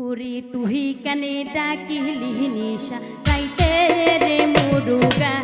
ওরে তুই কানে ডাকিলি নিশা গাইতে রে মুরুগা।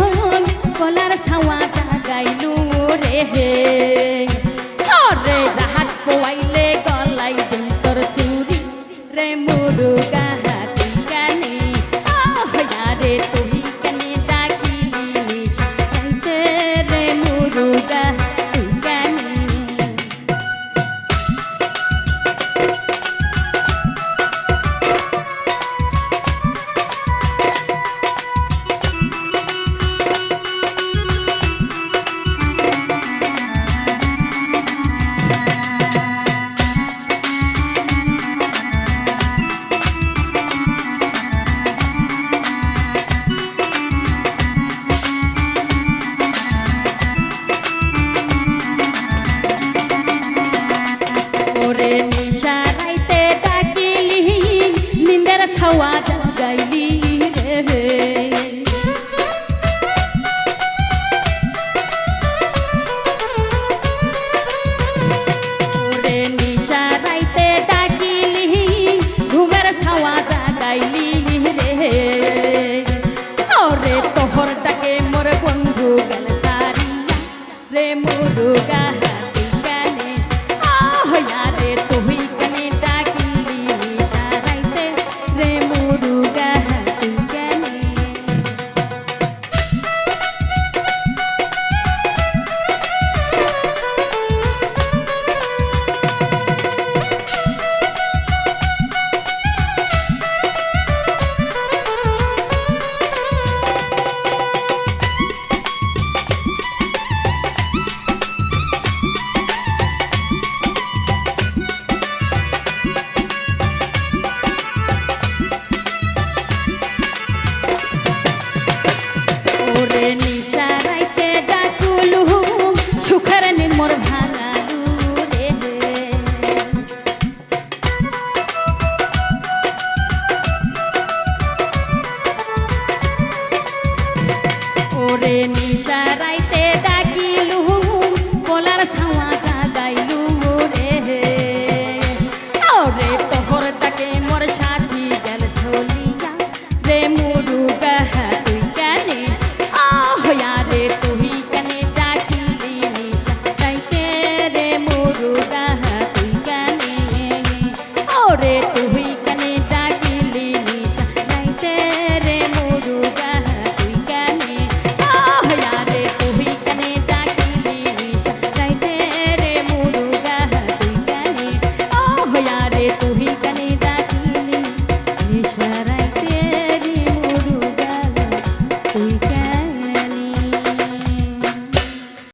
মন কলার ছাওয়া জাগাইলু রে হে। রে দাহাত পোয়াইলে গলাই দিল তোর চুরি রে মুরুগা নিশা রাইতে ডাকিলি নিন্দার ছাওয়া গাইলি করে নিশারাইতে